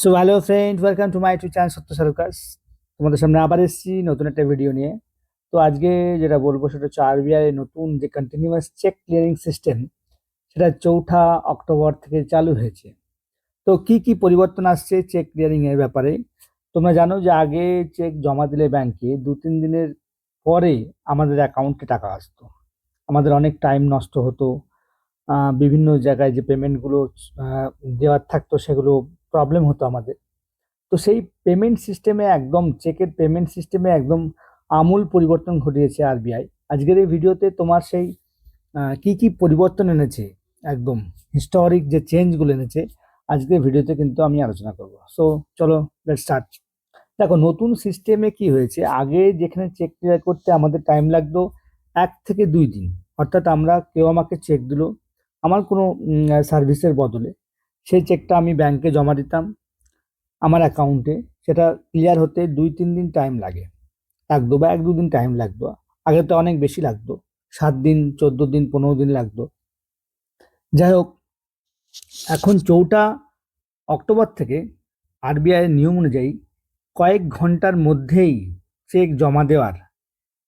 So hello friend welcome to my to channel সত্য সারুকাস তোমাদের সামনে আবার এসেছি নতুন একটা ভিডিও নিয়ে। তো আজকে যেটা বলব সেটা হচ্ছে আরবিআই নতুন যে কন্টিনিউয়াস চেক ক্লিয়ারিং সিস্টেম সেটা চৌঠা অক্টোবর থেকে চালু হয়েছে। তো কি কি পরিবর্তন আসছে চেক ক্লিয়ারিংয়ের ব্যাপারে? তোমরা জানো যে আগে চেক জমা দিলে ব্যাংকে দু তিন দিনের পরে আমাদের অ্যাকাউন্টে টাকা আসতো। আমাদের অনেক টাইম নষ্ট হতো। বিভিন্ন জায়গায় যে পেমেন্টগুলো দেওয়ার থাকতো সেগুলো প্রবলেম হতো আমাদের। তো সেই পেমেন্ট সিস্টেমে একদম চেকের পেমেন্ট সিস্টেমে একদম আমূল পরিবর্তন ঘটিয়েছে আরবিআই আজকের এই ভিডিওতে তোমার সেই কি কি পরিবর্তন এনেছে, একদম হিস্টোরিক যে চেঞ্জগুলো এনেছে, আজকের ভিডিওতে কিন্তু আমি আলোচনা করব। সো চলো লেট স্টার্ট দেখো, নতুন সিস্টেমে কি হয়েছে? আগে যেখানে চেক ক্লিয়ার করতে আমাদের টাইম লাগতো এক থেকে দুই দিন। অর্থাৎ আমরা কেউ আমাকে চেক দিল, আমার কোনো সার্ভিসের বদলে। সেই চেকটা আমি ব্যাংকে জমা দিতাম আমার অ্যাকাউন্টে সেটা ক্লিয়ার হতে দুই, তিন দিন টাইম লাগে। লাগতো বা এক, দু দিন টাইম লাগতো। আগে তো অনেক বেশি লাগতো। সাত দিন, চোদ্দ দিন, পনেরো দিন লাগতো। যাই হোক, এখন চৌঠা অক্টোবর থেকে আরবিআই এর নিয়ম অনুযায়ী কয়েক ঘণ্টার মধ্যেই চেক জমা দেওয়ার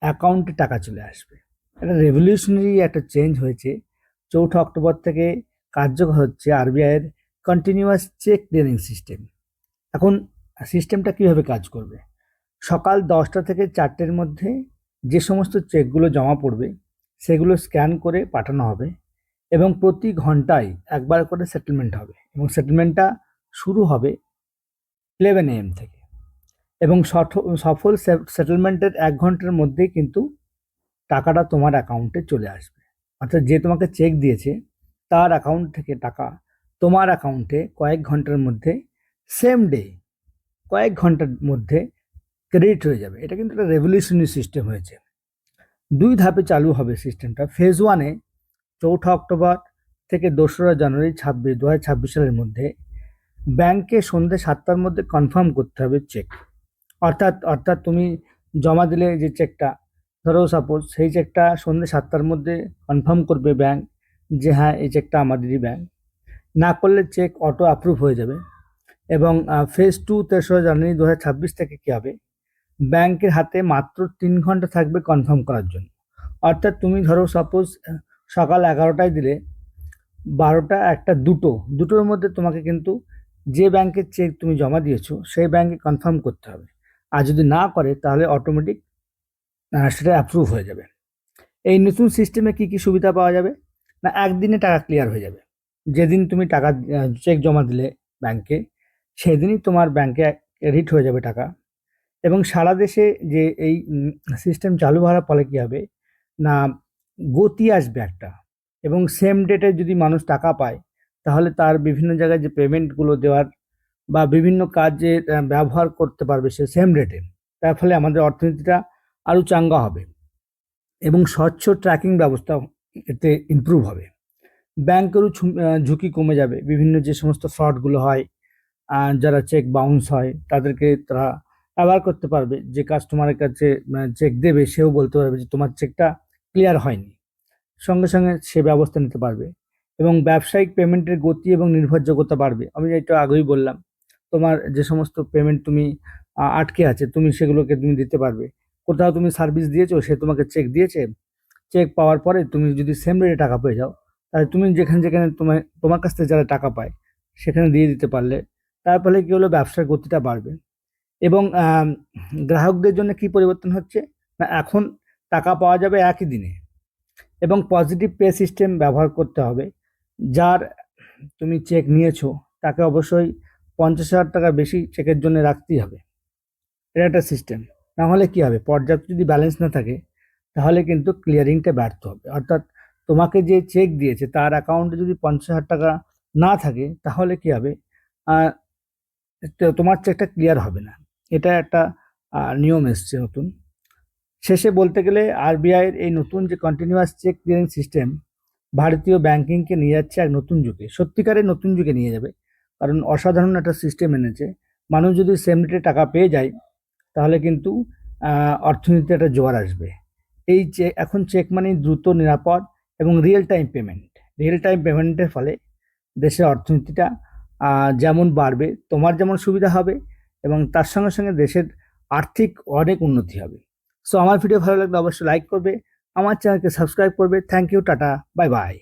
অ্যাকাউন্টে টাকা চলে আসবে। এটা রেভলিউশনারি একটা চেঞ্জ হয়েছে। চৌঠা অক্টোবর থেকে কার্যকর হচ্ছে আরবিআই এর কন্টিনিউয়াস চেক ক্লিয়ারিং সিস্টেম এখন সিস্টেমটা কীভাবে কাজ করবে? সকাল দশটা থেকে চারটের মধ্যে যে সমস্ত চেকগুলো জমা পড়বে, সেগুলো স্ক্যান করে পাঠানো হবে এবং প্রতি ঘন্টায় একবার করে সেটেলমেন্ট হবে এবং সেটেলমেন্টটা শুরু হবে ইলেভেন এম থেকে। এবং সফল সেটেলমেন্টের এক ঘণ্টার মধ্যেই কিন্তু টাকাটা তোমার অ্যাকাউন্টে চলে আসবে। অর্থাৎ যে তোমাকে চেক দিয়েছে, তার অ্যাকাউন্ট থেকে টাকা তোমার অ্যাকাউন্টে কয়েক ঘণ্টার মধ্যে সেম ডে কয়েক ঘণ্টার মধ্যে ক্রেডিট হয়ে যাবে। এটা কিন্তু একটা রেভলিউশনারি সিস্টেম হয়েছে। দুই ধাপে চালু হবে সিস্টেমটা ফেজ ওয়ানে চৌঠা অক্টোবর থেকে দোসরা জানুয়ারি ছাব্বিশ দু হাজার ছাব্বিশ সালের মধ্যে ব্যাংকে সন্ধ্যে সাতটার মধ্যে কনফার্ম করতে হবে চেক অর্থাৎ অর্থাৎ তুমি জমা দিলে যে চেকটা ধরো সাপোজ সেই চেকটা সন্ধ্যে সাতটার মধ্যে কনফার্ম করবে ব্যাংক যে হ্যাঁ এই চেকটা আমাদেরই ব্যাংক না করলে চেক অটো অ্যাপ্রুভ হয়ে যাবে। এবং ফেজ টু তেসরা জানুয়ারি দু হাজার ছাব্বিশ থেকে কী হবে? ব্যাংকের হাতে মাত্র তিন ঘণ্টা থাকবে কনফার্ম করার জন্য। অর্থাৎ তুমি ধরো সাপোজ সকাল এগারোটায় দিলে বারোটা, একটা, দুটো, দুটোর মধ্যে তোমাকে কিন্তু যে ব্যাংকের চেক তুমি জমা দিয়েছ, সেই ব্যাংকে কনফার্ম করতে হবে। আর যদি না করে, তাহলে অটোমেটিক সেটা অ্যাপ্রুভ হয়ে যাবে। এই নতুন সিস্টেমে কি কি সুবিধা পাওয়া যাবে? না, একদিনে টাকা ক্লিয়ার হয়ে যাবে। যেদিন তুমি টাকা চেক জমা দিলে ব্যাংকে সেদিনই তোমার ব্যাংকে ক্রেডিট হয়ে যাবে টাকা। এবং সারা দেশে যে এই সিস্টেম চালু হওয়ার ফলে কী হবে? না, গতি আসবে একটা। এবং সেম ডেটে যদি মানুষ টাকা পায়, তাহলে তার বিভিন্ন জায়গায় যে পেমেন্টগুলো দেওয়ার বা বিভিন্ন কাজে ব্যবহার করতে পারবে সে সেম রেটে তার ফলে আমাদের অর্থনীতিটা আরও চাঙ্গা হবে। এবং স্বচ্ছ ট্র্যাকিং ব্যবস্থা এতে ইমপ্রুভ হবে। ব্যাংকেরও ঝুঁকি কমে যাবে। বিভিন্ন যে সমস্ত ফ্রডগুলো হয় যারা চেক বাউন্স হয়, তাদেরকে তারা অ্যাওয়ার করতে পারবে যে কাস্টমারের কাছে চেক দেবে, সেও বলতে পারবে যে তোমার চেকটা ক্লিয়ার হয়নি। সঙ্গে সঙ্গে সে ব্যবস্থা নিতে পারবে এবং ব্যবসায়িক পেমেন্টের গতি এবং নির্ভরযোগ্যতা বাড়বে। আমি একটু আগেই বললাম, তোমার যে সমস্ত পেমেন্ট তুমি আটকে আছে, তুমি সেগুলোকে তুমি দিতে পারবে। কোথাও তুমি সার্ভিস দিয়েছ, সে তোমাকে চেক দিয়েছে। চেক পাওয়ার পরে তুমি যদি সেম রেটে টাকা পেয়ে যাও তুমি যেখানে যেখানে তোমার তোমার কাছ থেকে যারা টাকা পায়, সেখানে দিয়ে দিতে পারলে, তার ফলে কী হলো? ব্যবসার গতিটা বাড়বে। এবং গ্রাহকদের জন্য কি পরিবর্তন হচ্ছে? না, এখন টাকা পাওয়া যাবে একই দিনে। এবং পজিটিভ পে সিস্টেম ব্যবহার করতে হবে। যার তুমি চেক নিয়েছো, তাকে অবশ্যই পঞ্চাশ হাজার টাকা বেশি চেকের জন্য রাখতেই হবে। এটা একটা সিস্টেম না হলে কী হবে? পর্যাপ্ত যদি ব্যালেন্স না থাকে, তাহলে কিন্তু ক্লিয়ারিংটা ব্যর্থ হবে। অর্থাৎ তোমাকে যে চেক দিয়েছে, তার অ্যাকাউন্টে যদি পঞ্চাশ হাজার টাকা না থাকে, তাহলে কী হবে? তোমার চেকটা ক্লিয়ার হবে না। এটা একটা নিয়ম এসছে নতুন। শেষে বলতে গেলে আরবিআই এর এই নতুন যে কন্টিনিউয়াস চেক ক্লিয়ারিং সিস্টেম ভারতীয় ব্যাংকিংকে নিয়ে যাচ্ছে এক নতুন যুগে। সত্যিকারের নতুন যুগে নিয়ে যাবে। কারণ অসাধারণ একটা সিস্টেম এনেছে। মানুষ যদি সেম রেটে টাকা পেয়ে যায়, তাহলে কিন্তু অর্থনীতিতে একটা জোয়ার আসবে। এই চেক এখন চেক মানে দ্রুত নিরাপদ। এবং real time payment real time পেমেন্টের ফলে দেশের অর্থনীতিটা যেমন বাড়বে, তোমার যেমন সুবিধা হবে এবং তার সঙ্গে সঙ্গে দেশের আর্থিক অনেক উন্নতি হবে। সো আমার ভিডিও ভালো লাগলে অবশ্যই লাইক করবে, আমার চ্যানেলকে সাবস্ক্রাইব করবে। Thank you tata bye bye